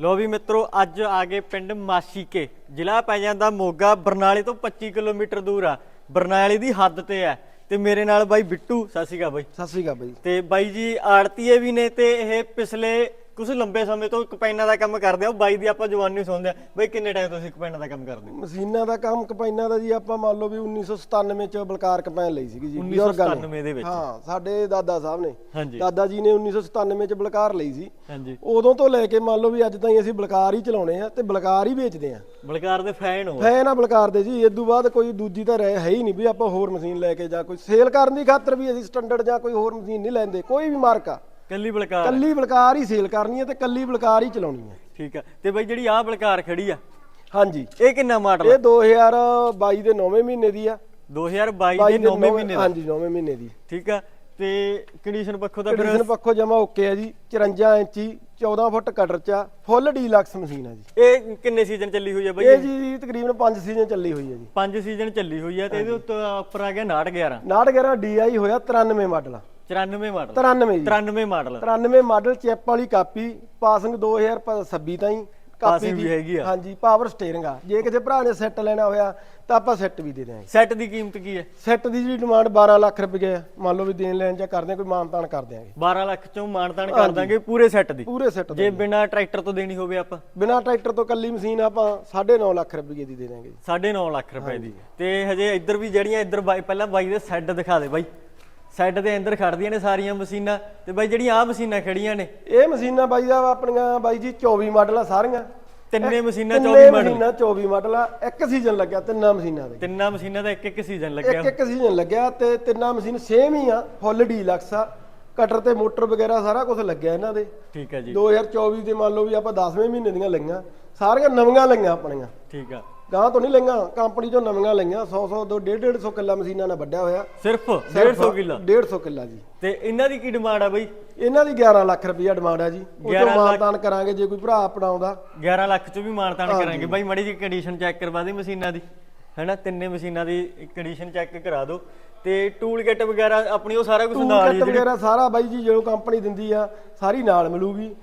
ਲੋ ਵੀ ਮਿੱਤਰੋ ਅੱਜ ਆ ਗਏ ਪਿੰਡ ਮਾਸ਼ੀਕੇ। ਜ਼ਿਲ੍ਹਾ ਪੈ ਜਾਂਦਾ ਮੋਗਾ ਬਰਨਾਲੇ ਤੋਂ 25 ਕਿਲੋਮੀਟਰ ਦੂਰ ਆ। ਬਰਨਾਲੇ ਦੀ ਹੱਦ ਤੇ ਆ। ਤੇ ਮੇਰੇ ਨਾਲ ਬਾਈ ਬਿੱਟੂ ਸਤਿ ਸ਼੍ਰੀ ਅਕਾਲ ਬਾਈ। ਸਤਿ ਸ੍ਰੀ ਅਕਾਲ ਬਾਈ। ਤੇ ਬਾਈ ਜੀ ਆੜਤੀਏ ਵੀ ਨੇ ਤੇ ਇਹ ਪਿਛਲੇ ਕੁਝ ਲੰਬੇ ਸਮੇਂ ਤੋਂ ਕਪੈਨਾਂ ਦਾ ਕੰਮ ਕਰਦੇ ਆ ਉਹ ਬਾਈ ਦੀ ਆਪਾਂ ਜਵਾਨੀ ਸੁਣਦੇ ਆ ਬਾਈ ਕਿੰਨੇ ਟਾਈਮ ਤੋਂ ਤੁਸੀਂ ਕਪੈਨਾਂ ਦਾ ਕੰਮ ਕਰਦੇ ਹੋ? ਮਸ਼ੀਨਾਂ ਦਾ ਕੰਮ ਕਪਾਈਨਾਂ ਦਾ ਜੀ ਆਪਾਂ ਮੰਨ ਲਓ ਵੀ 1997 ਚ ਬਲਕਾਰ ਕਪੈਨ ਲਈ ਸੀਗੀ ਜੀ ਬਜ਼ੁਰਗਾਂ ਨੇ। 1997 ਦੇ ਵਿੱਚ। ਹਾਂ ਸਾਡੇ ਦਾਦਾ ਸਾਹਿਬ ਨੇ। ਦਾਦਾ ਜੀ ਨੇ 1997 ਚ ਬਲਕਾਰ ਲਈ ਸੀ। ਹਾਂਜੀ। ਉਦੋਂ ਤੋਂ ਲੈ ਕੇ ਮੰਨ ਲਓ ਵੀ ਅੱਜ ਤਾਈਂ ਅਸੀਂ ਬਲਕਾਰ ਹੀ ਚਲਾਉਣੇ ਆ ਤੇ ਬਲਕਾਰ ਹੀ ਵੇਚਦੇ ਆ। ਬਲਕਾਰ ਦੇ ਫੈਨ ਹੋ। ਫੈਨ ਆ ਬਲਕਾਰ ਦੇ ਜੀ ਇਦੋਂ ਬਾਅਦ ਕੋਈ ਦੂਜੀ ਤਾਂ ਰਹਿ ਹੈ ਹੀ ਨਹੀਂ ਵੀ ਆਪਾਂ ਹੋਰ ਮਸ਼ੀਨ ਲੈ ਕੇ ਜਾਂ ਕੋਈ ਸੇਲ ਕਰਨ ਦੀ ਖਾਤਰ ਵੀ ਅਸੀਂ ਸਟੈਂਡਰਡ ਜਾਂ ਕੋਈ ਹੋਰ ਮਸ਼ੀਨ ਨਹੀਂ ਲੈਂਦੇ ਕੋਈ ਵੀ ਮਾਰਕਾ। ਕੱਲੀ ਬਲਕਾਰ। ਕੱਲੀ ਬਲਕਾਰ ਹੀ ਸੇਲ ਕਰਨੀ ਹੈ ਤੇ ਕੱਲੀ ਬਲਕਾਰ ਹੀ ਚਲਾਉਣੀ ਹੈ। ਠੀਕ ਆ। ਤੇ ਬਾਈ ਜਿਹੜੀ ਆਹ ਬਲਕਾਰ ਖੜੀ ਆ ਹਾਂਜੀ। ਇਹ ਕਿੰਨਾ ਮਾਡਲ ਇਹ 2022 ਦੇ 9ਵੇਂ ਮਹੀਨੇ ਦੀ ਆ। 2022 22 ਦੇ 9ਵੇਂ ਮਹੀਨੇ ਦਾ? ਹਾਂਜੀ 9ਵੇਂ ਮਹੀਨੇ ਦੀ। ਠੀਕ ਆ। ਤੇ ਕੰਡੀਸ਼ਨ ਪੱਖੋਂ ਤਾਂ ਫਿਰ ਕੰਡੀਸ਼ਨ ਪੱਖੋਂ ਜਮਾ ਓਕੇ ਆ ਜੀ। 54 ਇੰਚੀ 14 ਫੁੱਟ ਕਟਰ ਚ ਆ। ਫੁੱਲ ਡੀਲਕਸ ਮਸ਼ੀਨ ਆ ਜੀ। ਇਹ ਕਿੰਨੇ ਸੀਜ਼ਨ ਚੱਲੀ ਹੋਈ ਆ ਬਾਈ? ਇਹ ਜੀ ਤਕਰੀਬਨ 5 ਸੀਜ਼ਨ ਚੱਲੀ ਹੋਈ ਹੈ ਜੀ। ਪੰਜ ਸੀਜ਼ਨ ਚੱਲੀ ਹੋਈ ਆ ਤੇ ਇਹਦੇ ਉੱਤੇ ਉੱਪਰ ਆ ਗਿਆ 911 911 DI ਹੋਇਆ 93 ਮਾਡਲ 94 ਮਾਡਲ। 93 ਜੀ। 93 ਮਾਡਲ। 93 ਮਾਡਲ ਚੈਪ ਵਾਲੀ ਕਾਪੀ ਪਾਸਿੰਗ 2026 ਤਾਈਂ। ਕਾਪੀ Passing ਵੀ ਹੈਗੀ ਆ। ਹਾਂਜੀ ਪਾਵਰ ਸਟੀਅਰਿੰਗ ਆ। ਜੇ ਕਿਸੇ ਭਰਾ ਨੇ ਸੈੱਟ ਲੈਣਾ ਹੋਇਆ ਤਾਂ ਆਪਾਂ ਸੈੱਟ ਵੀ ਦੇ ਦਿਆਂਗੇ। ਸੈੱਟ ਦੀ ਕੀਮਤ ਕੀ ਹੈ? ਸੈੱਟ ਦੀ ਜਿਹੜੀ ਡਿਮਾਂਡ 12 ਲੱਖ ਰੁਪਏ ਆ। ਮੰਨ ਲਓ ਵੀ ਦੇਣ ਲੈਣ ਜਾਂ ਕਰਦੇ ਆ, ਕੋਈ ਮਾਨਤਾਨ ਕਰ ਦਿਆਂਗੇ। 12 ਲੱਖ ਚੋਂ ਮਾਨਤਾਨ ਕਰ ਦਾਂਗੇ ਪੂਰੇ ਸੈੱਟ ਦੀ। ਪੂਰੇ ਸੈੱਟ ਜੇ ਬਿਨਾ ਟਰੈਕਟਰ ਤੋਂ ਦੇਣੀ ਹੋਵੇ ਆਪਾਂ। ਬਿਨਾ ਟਰੈਕਟਰ ਤੋਂ ਕੱਲੀ ਮਸ਼ੀਨ ਆਪਾਂ 9.5 ਲੱਖ ਰੁਪਏ ਦੀ ਦੇ ਦਾਂਗੇ ਜੀ। 9.5 ਲੱਖ ਰੁਪਏ ਦੀ। ਤੇ ਹਜੇ ਇੱਧਰ ਵੀ ਜਿਹੜੀਆਂ ਇੱਧਰ ਬਾਈ ਪਹਿਲਾਂ ਬਾਈ ਦੇ ਸੈੱਟ ਦਿਖਾ ਦੇ ਬਾਈ। ਸੈੱਟ ਦੇ ਅੰਦਰ ਖੜਦੀਆਂ ਨੇ ਸਾਰੀਆਂ ਮਸ਼ੀਨਾਂ ਤੇ ਬਾਈ ਜਿਹੜੀਆਂ ਆਹ ਮਸ਼ੀਨਾਂ ਖੜੀਆਂ ਨੇ ਇਹ ਮਸ਼ੀਨਾਂ ਬਾਈ ਦਾ ਆਪਣੀਆਂ ਬਾਈ ਜੀ 24 ਮਾਡਲ ਆ ਸਾਰੀਆਂ। ਤਿੰਨੇ ਮਸ਼ੀਨਾਂ ਤਿੰਨੇ 24 ਮਾਡਲ। ਮਸ਼ੀਨਾਂ 24 ਮਾਡਲ ਆ ਇੱਕ ਸੀਜ਼ਨ ਲੱਗਿਆ ਤਿੰਨਾਂ ਮਸ਼ੀਨਾਂ ਦੇ। ਤਿੰਨਾਂ ਮਸ਼ੀਨਾਂ ਦਾ ਇੱਕ ਇੱਕ ਸੀਜ਼ਨ ਲੱਗਿਆ। ਇੱਕ ਇੱਕ ਸੀਜ਼ਨ ਲੱਗਿਆ ਤੇ ਤਿੰਨਾਂ ਮਸ਼ੀਨ ਸੇਮ ਹੀ ਆ ਫੁੱਲ ਡੀਲਕਸ ਆ। ਕਟਰ ਤੇ ਮੋਟਰ ਵਗੈਰਾ ਸਾਰਾ ਕੁਝ ਲੱਗਿਆ ਇਹਨਾਂ ਦੇ। ਠੀਕ ਹੈ ਜੀ। 2024 ਦੇ ਮੰਨ ਲਓ ਵੀ ਆਪਾਂ 10ਵੇਂ ਮਹੀਨੇ ਦੀਆਂ ਲਈਆਂ। ਸਾਰੀਆਂ ਨਵੀਆਂ ਲਈਆਂ ਆਪਣੀਆਂ। ਠੀਕ ਆ। ਗਾਂ ਤੋਂ ਨਹੀਂ ਲਈਆਂ ਕੰਪਨੀ ਤੋਂ ਨਵੀਆਂ ਲਈਆਂ 100 100 ਦੋ 150 150 ਕਿੱਲਾ ਮਸ਼ੀਨਾਂ ਨਾਲ ਵੱਢਿਆ ਹੋਇਆ। ਸਿਰਫ 150 ਕਿੱਲਾ? 150 ਕਿੱਲਾ ਜੀ। ਤੇ ਇਹਨਾਂ ਦੀ ਕੀ ਡਿਮਾਂਡ ਆ ਬਾਈ? ਇਹਨਾਂ ਦੀ 11 ਲੱਖ ਰੁਪਈਆ ਡਿਮਾਂਡ ਆ ਜੀ। ਉਹ 11 ਤੋਂ। ਮਾਨਤਾਨ ਕਰਾਂਗੇ ਜੇ ਕੋਈ ਭਰਾ ਅਪਣਾਉਂਦਾ। 11 ਲੱਖ ਚ ਵੀ ਮਾਨਤਾਨ ਕਰਾਂਗੇ। ਬਾਈ ਮੜੀ ਜੀ ਕੰਡੀਸ਼ਨ ਚੈੱਕ ਕਰਵਾ ਦੇ ਮਸ਼ੀਨਾਂ ਦੀ। ਹੈਨਾ ਤਿੰਨੇ ਮਸ਼ੀਨਾਂ ਦੀ ਕੰਡੀਸ਼ਨ ਚੈੱਕ ਕਰਾ ਦਿਓ ਤੇ ਟੂਲ ਕਿੱਟ ਵਗੈਰਾ ਆਪਣੀ ਉਹ ਸਾਰਾ ਕੁਝ ਨਾਲ ਹੀ ਕਿੱਟ ਜਿਹੜੀ ਵਗੈਰਾ ਸਾਰਾ ਬਾਈ ਜੀ ਜੋ ਕੰਪਨੀ ਦਿੰਦੀ ਆ ਸਾਰੀ ਨਾਲ ਮਿਲੂਗੀ।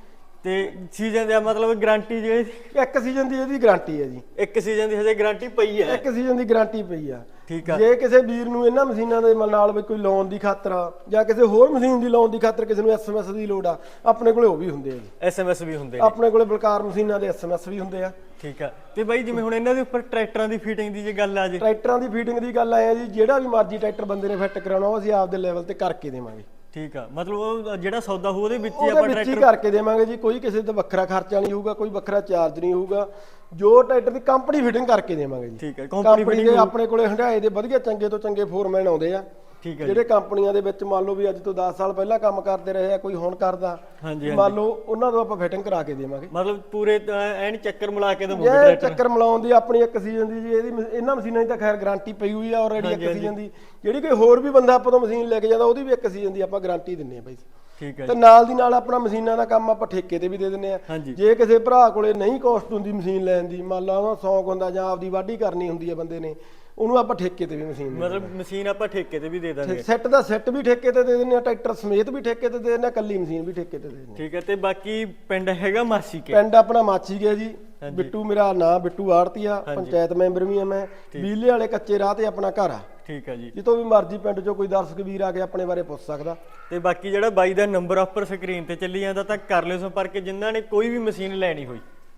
ਤੇ ਸੀਜ਼ਨ ਦਾ ਮਤਲਬ ਗਾਰੰਟੀ ਜਿਹੜੀ ਇੱਕ ਸੀਜ਼ਨ ਦੀ ਇਹਦੀ ਗਾਰੰਟੀ ਹੈ ਜੀ। ਇੱਕ ਸੀਜ਼ਨ ਦੀ ਹਜੇ ਗਾਰੰਟੀ ਪਈ ਹੈ? ਇੱਕ ਸੀਜ਼ਨ ਦੀ ਗਾਰੰਟੀ ਪਈ ਆ। ਠੀਕ ਆ। ਜੇ ਕਿਸੇ ਵੀਰ ਨੂੰ ਇਹਨਾਂ ਮਸ਼ੀਨਾਂ ਦੇ ਨਾਲ ਕੋਈ ਲੋਨ ਦੀ ਖਾਤਰ ਜਾਂ ਕਿਸੇ ਹੋਰ ਮਸ਼ੀਨ ਦੀ ਲੋਨ ਦੀ ਖਾਤਰ ਕਿਸੇ ਨੂੰ ਐਸਐਮਐਸ ਦੀ ਲੋੜ ਆ ਆਪਣੇ ਕੋਲੇ ਉਹ ਵੀ ਹੁੰਦੇ ਆ ਜੀ। ਐਸਐਮਐਸ ਵੀ ਹੁੰਦੇ ਨੇ। ਆਪਣੇ ਕੋਲੇ ਬਲਕਾਰ ਮਸ਼ੀਨਾਂ ਦੇ ਐਸਐਮਐਸ ਵੀ ਹੁੰਦੇ ਆ। ਠੀਕ ਆ। ਤੇ ਬਾਈ ਜਿਵੇਂ ਹੁਣ ਇਹਨਾਂ ਦੇ ਉੱਪਰ ਟਰੈਕਟਰਾਂ ਦੀ ਫਿਟਿੰਗ ਦੀ ਜੇ ਗੱਲ ਆ ਜੇ। ਟਰੈਕਟਰਾਂ ਦੀ ਫੀਟਿੰਗ ਦੀ ਗੱਲ ਆਇਆ ਜੀ ਜਿਹੜਾ ਵੀ ਮਰਜ਼ੀ ਟਰੈਕਟਰ ਬੰਦੇ ਨੇ ਫਿੱਟ ਕਰਾਉਣਾ ਉਹ ਅਸੀਂ ਆਪਦੇ ਲੈਵਲ ਤੇ ਕਰਕੇ ਦੇਵਾਂਗੇ। ਠੀਕ ਆ ਮਤਲਬ ਉਹ ਜਿਹੜਾ ਸੌਦਾ ਹੋਊ ਉਹਦੇ ਵਿੱਚ ਹੀ ਉਹਦੇ ਆਪਾਂ ਵਿੱਚ ਹੀ ਟਰੈਕਟਰ ਕਰਕੇ ਦੇਵਾਂਗੇ ਜੀ ਕੋਈ ਕਿਸੇ ਤੇ ਵੱਖਰਾ ਖਰਚਾ ਨਹੀਂ ਹੋਊਗਾ ਕੋਈ ਵੱਖਰਾ ਚਾਰਜ ਨਹੀਂ ਹੋਊਗਾ ਜੋ ਟਰੈਕਟਰ ਦੀ ਕੰਪਨੀ ਫਿਟਿੰਗ ਕਰਕੇ ਦੇਵਾਂਗੇ ਜੀ। ਠੀਕ ਹੈ ਕੰਪਨੀ ਕੰਪਨੀ ਦੇ ਆਪਣੇ ਕੋਲੇ ਹੰਡਾਏ ਦੇ ਵਧੀਆ ਚੰਗੇ ਤੋਂ ਚੰਗੇ ਫੋਰਮੈਨ ਆਉਂਦੇ ਆ। ਠੀਕ ਹੈ ਜਿਹੜੇ ਕੰਪਨੀਆਂ ਦੇ ਵਿੱਚ ਮੰਨ ਲਓ ਵੀ ਅੱਜ ਤੋਂ 10 ਸਾਲ ਪਹਿਲਾਂ ਕੰਮ ਕਰਦੇ ਰਹੇ ਆ ਕੋਈ ਹੁਣ ਕਰਦਾ ਮੰਨ ਲਓ ਉਹਨਾਂ ਤੋਂ ਆਪਾਂ ਫਿਟਿੰਗ ਕਰਾ ਕੇ ਦੇਵਾਂਗੇ। ਮਤਲਬ ਪੂਰੇ ਐਨ ਚੱਕਰ ਮਿਲਾ ਕੇ ਦਵੋਗੇ ਇਹ ਚੱਕਰ ਮਿਲਾਉਣ ਦੀ ਆਪਣੀ ਇੱਕ ਸੀਜ਼ਨ ਦੀ ਜੀ ਇਹਦੀ ਇਹਨਾਂ ਮਸ਼ੀਨਾਂ ਦੀ ਤਾਂ ਖੈਰ ਗਾਰੰਟੀ ਪਈ ਹੋਈ ਆ ਆਲਰੇਡੀ ਇੱਕ ਸੀਜ਼ਨ ਦੀ। ਜਿਹੜੀ ਕੋਈ ਹੋਰ ਵੀ ਬੰਦਾ ਆਪਾਂ ਤੋਂ ਮਸ਼ੀਨ ਲੈ ਕੇ ਜਾਂਦਾ ਉਹਦੀ ਵੀ ਇੱਕ ਸੀਜ਼ਨ ਦੀ ਆਪਾਂ ਗਾਰੰਟੀ ਦਿੰਨੇ ਆ ਬਾਈ। ਠੀਕ ਹੈ ਤੇ ਨਾਲ ਦੀ ਨਾਲ ਆਪਣਾ ਮਸ਼ੀਨਾਂ ਦਾ ਕੰਮ ਆਪਾਂ ਠੇਕੇ ਤੇ ਵੀ ਦੇ ਦਿੰਨੇ ਆ ਜੇ ਕਿਸੇ ਭਰਾ ਕੋਲੇ ਨਹੀਂ ਕੋਸਟ ਹੁੰਦੀ ਮਸ਼ੀਨ ਲੈਣ ਦੀ ਮੰਨ ਲਾ ਉਹਦਾ ਸ਼ੌਂਕ ਹੁੰਦਾ ਜਾਂ ਆਪਦੀ ਵਾਢੀ ਕਰਨੀ ਹੁੰਦੀ ਹੈ ਬੰਦੇ ਨੇ ਉਹਨੂੰ ਆਪਾਂ ਠੇਕੇ ਤੇ ਵੀ ਮਸ਼ੀਨ ਦੇ ਮਤਲਬ ਮਸ਼ੀਨ ਆਪਾਂ ਠੇਕੇ ਤੇ ਵੀ ਦੇ ਦਾਂਗੇ ਸੈੱਟ ਦਾ ਸੈੱਟ ਵੀ ਠੇਕੇ ਤੇ ਦੇ ਦਿੰਨੇ ਆ ਟਰੈਕਟਰ ਸਮੇਤ ਵੀ ਠੇਕੇ ਤੇ ਦੇ ਦਿੰਨੇ ਆ ਕੱਲੀ ਮਸ਼ੀਨ ਵੀ ਠੇਕੇ ਤੇ ਦੇ ਦਿੰਨੇ ਠੀਕ ਹੈ ਤੇ ਬਾਕੀ ਪਿੰਡ ਹੈਗਾ ਮਾਸੀ ਆ। ਕੇ? ਪਿੰਡ ਆਪਣਾ ਮਾਚੀ ਗਿਆ ਜੀ। ਬਿੱਟੂ ਮੇਰਾ ਨਾਂ ਬਿੱਟੂ ਆੜਤੀਆ ਪੰਚਾਇਤ ਮੈਂਬਰ ਵੀ ਆ ਮੈਂ। ਬੀਲੇ ਵਾਲੇ ਕੱਚੇ ਰਾਹ ਤੇ ਆਪਣਾ ਘਰ ਆ। ਠੀਕ ਹੈ ਜੀ। ਜਿੱਥੋਂ ਵੀ ਮਰਜ਼ੀ ਪਿੰਡ ਚੋਂ ਕੋਈ ਦਰਸ਼ਕ ਵੀਰ ਆ ਕੇ ਆਪਣੇ ਬਾਰੇ ਪੁੱਛ ਸਕਦਾ। ਤੇ ਬਾਕੀ ਜਿਹੜਾ ਬਾਈ ਦਾ ਨੰਬਰ ਉੱਪਰ ਸਕਰੀਨ ਤੇ ਚੱਲੀ ਜਾਂਦਾ ਤਾਂ ਕਰ ਲਿਓ ਸੰਪਰਕ ਜਿਨ੍ਹਾਂ ਨੇ ਕੋਈ ਵੀ ਮਸ਼ੀਨ ਲੈਣੀ ਹੋਈ।